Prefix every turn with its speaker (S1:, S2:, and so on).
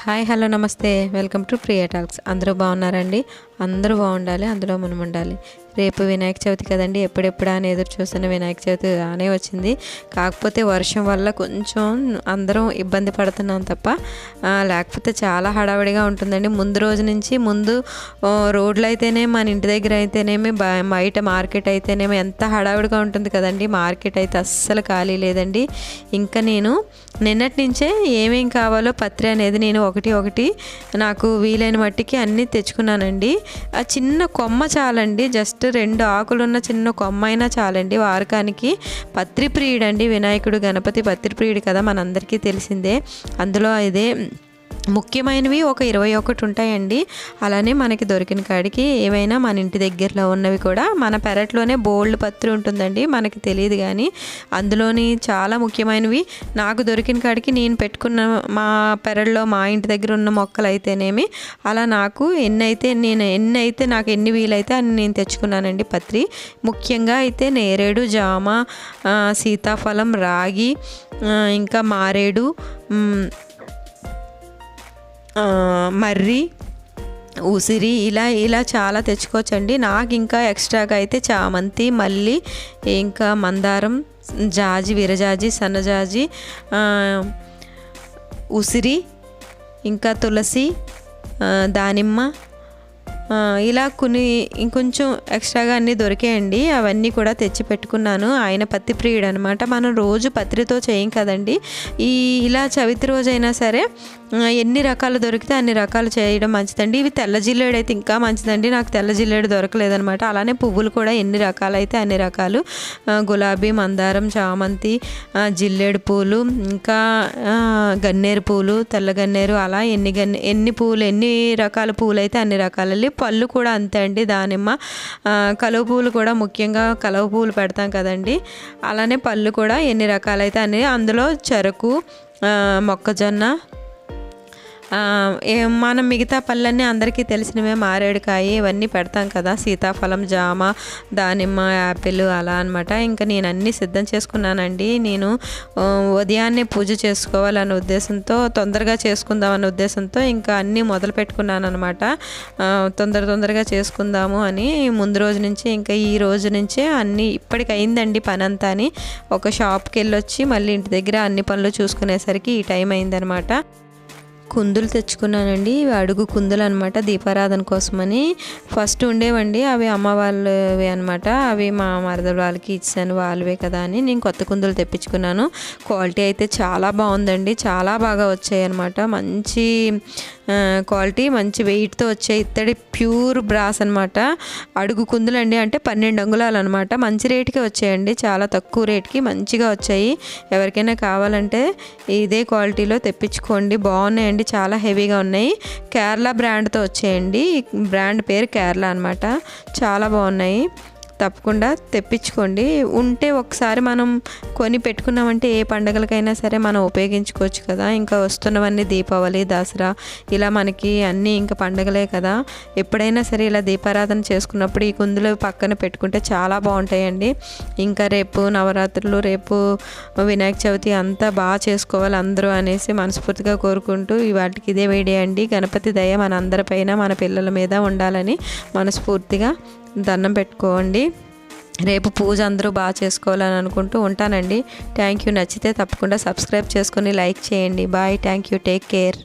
S1: Hi hello నమస్తే. Welcome to Priya talks. అందరూ బాగున్నారండి? అందరూ బాగుండాలి అందులో మనం ఉండాలి. రేపు వినాయక చవితి కదండి ఎప్పుడెప్పుడా అని ఎదురు చూస్తున్న వినాయక చవితి రానే వచ్చింది. కాకపోతే వర్షం వల్ల కొంచెం అందరం ఇబ్బంది పడుతున్నాం తప్ప లేకపోతే చాలా హడావిడిగా ఉంటుందండి. ముందు రోజు నుంచి ముందు రోడ్లు అయితేనే మన ఇంటి దగ్గర అయితేనేమి బయట మార్కెట్ అయితేనేమి ఎంత హడావిడిగా ఉంటుంది కదండి. మార్కెట్ అయితే అస్సలు ఖాళీ లేదండి. ఇంకా నేను నిన్నటి నుంచే ఏమేం కావాలో పత్రి అనేది నేను ఒకటి ఒకటి నాకు వీలైన మట్టికి అన్నీ తెచ్చుకున్నానండి. ఆ చిన్న కొమ్మ చాలండి జస్ట్ రెండు ఆకులున్న చిన్న కొమ్మ అయినా చాలండి. వారకానికి పత్రి ప్రియుడండి వినాయకుడు గణపతి పత్రి ప్రియుడు కదా మనందరికీ తెలిసిందే. అందులో ఇదే ముఖ్యమైనవి ఒక ఇరవై ఒకటి ఉంటాయండి. అలానే మనకి దొరికిన కాడికి ఏవైనా మన ఇంటి దగ్గరలో ఉన్నవి కూడా మన పెరట్లోనే బోల్డ్ పత్రి ఉంటుందండి మనకి తెలియదు కానీ అందులోని చాలా ముఖ్యమైనవి. నాకు దొరికిన కాడికి నేను పెట్టుకున్న మా పెరట్లో మా ఇంటి దగ్గర ఉన్న మొక్కలు అయితేనేమి అలా నాకు ఎన్ని అయితే నేను ఎన్ని అయితే నాకు ఎన్ని వీలైతే అన్ని నేను తెచ్చుకున్నానండి పత్రి. ముఖ్యంగా అయితే నేరేడు జామ సీతాఫలం రాగి ఇంకా మారేడు మర్రి ఉసిరి ఇలా ఇలా చాలా తెచ్చుకోవచ్చండి. నాకు ఇంకా ఎక్స్ట్రాగా అయితే చామంతి మల్లి ఇంకా మందారం జాజి విరజాజి సన్నజాజి ఉసిరి ఇంకా తులసి దానిమ్మ ఇలా కొన్ని ఇంకొంచెం ఎక్స్ట్రాగా అన్నీ దొరికాయండి. అవన్నీ కూడా తెచ్చి పెట్టుకున్నాను. ఆయన పత్తి ప్రియుడు అనమాట మనం రోజు పత్రితో చేయం కదండి. ఈ ఇలా చవితి రోజైనా సరే ఎన్ని రకాలు దొరికితే అన్ని రకాలు చేయడం మంచిదండి. ఇవి తెల్ల జిల్లేడు అయితే ఇంకా మంచిదండి. నాకు తెల్ల జిల్లేడు దొరకలేదనమాట. అలానే పువ్వులు కూడా ఎన్ని రకాలైతే అన్ని రకాలు. గులాబీ మందారం చామంతి జిల్లేడు పూలు ఇంకా గన్నేరు పూలు తెల్ల గన్నేరు అలా ఎన్ని గన్నే ఎన్ని పూలు ఎన్ని రకాల పూలు అయితే అన్ని రకాలండి పళ్ళు కూడా అంతే అండి దానిమ్మ. కలువ పువ్వులు కూడా ముఖ్యంగా కలువ పువ్వులు పెడతాం కదండి. అలానే పళ్ళు కూడా ఎన్ని రకాలైతే అన్ని. అందులో చెరకు మొక్కజొన్న మనం మిగతా పళ్ళన్నీ అందరికీ తెలిసినవే మారేడుకాయ ఇవన్నీ పెడతాం కదా. సీతాఫలం జామ దానిమ్మ యాపిల్ అలా అనమాట ఇంకా నేను అన్నీ సిద్ధం చేసుకున్నానండి. నేను ఉదయాన్నే పూజ చేసుకోవాలనే ఉద్దేశంతో తొందరగా చేసుకుందామనే ఉద్దేశంతో ఇంకా అన్నీ మొదలు పెట్టుకున్నాను అనమాట తొందర తొందరగా చేసుకుందాము అని ముందు రోజు నుంచి ఇంకా ఈ రోజు నుంచే అన్నీ ఇప్పటికి అయిందండి పని అంతా అని. ఒక షాప్కి వెళ్ళొచ్చి మళ్ళీ ఇంటి దగ్గర అన్ని పనులు చూసుకునేసరికి ఈ టైం అయిందనమాట కుందులు తెచ్చుకున్నానండి. ఇవి అడుగు కుందులు అనమాట దీపారాధన కోసమని. ఫస్ట్ ఉండేవండి అవి అమ్మ వాళ్ళవి అనమాట అవి మా మరదల వాళ్ళకి ఇచ్చాను వాళ్ళవే కదా అని నేను కొత్త కుందులు తెప్పించుకున్నాను. క్వాలిటీ అయితే చాలా బాగుందండి చాలా బాగా వచ్చాయి అనమాట మంచి క్వాలిటీ మంచి వెయిట్తో వచ్చాయి. ఇత్తడి ప్యూర్ బ్రాస్ అనమాట అడుగు కుందులు అండి అంటే పన్నెండు అంగుళాలు అనమాట మంచి రేటుకి వచ్చాయండి చాలా తక్కువ రేట్కి మంచిగా వచ్చాయి. ఎవరికైనా కావాలంటే ఇదే క్వాలిటీలో తెప్పించుకోండి బాగున్నాయండి. చాలా హెవీగా ఉన్నాయి. కేరళ బ్రాండ్తో వచ్చేయండి. బ్రాండ్ పేరు కేరళ అనమాట చాలా బాగున్నాయి. తప్పకుండా తెప్పించుకోండి. ఉంటే ఒకసారి మనం కొని పెట్టుకున్నామంటే ఏ పండగలకైనా సరే మనం ఉపయోగించుకోవచ్చు కదా. ఇంకా వస్తున్నవన్నీ దీపావళి దసరా ఇలా మనకి అన్నీ ఇంకా పండగలే కదా. ఎప్పుడైనా సరే ఇలా దీపారాధన చేసుకున్నప్పుడు ఈ కుందులు పక్కన పెట్టుకుంటే చాలా బాగుంటాయండి. ఇంకా రేపు నవరాత్రులు రేపు వినాయక చవితి అంతా బాగా చేసుకోవాలి అందరూ అనేసి మనస్ఫూర్తిగా కోరుకుంటూ వాటికి ఇదే వీడియో అండి. గణపతి దయ మన అందరిపైన మన పిల్లల మీద ఉండాలని మనస్ఫూర్తిగా దండం పెట్టుకోండి. రేపు పూజ అందరూ బాగా చేసుకోవాలని అనుకుంటూ ఉంటానండి. థ్యాంక్ యూ నచ్చితే తప్పకుండా సబ్స్క్రైబ్ చేసుకొని లైక్ చేయండి. Bye thank you take care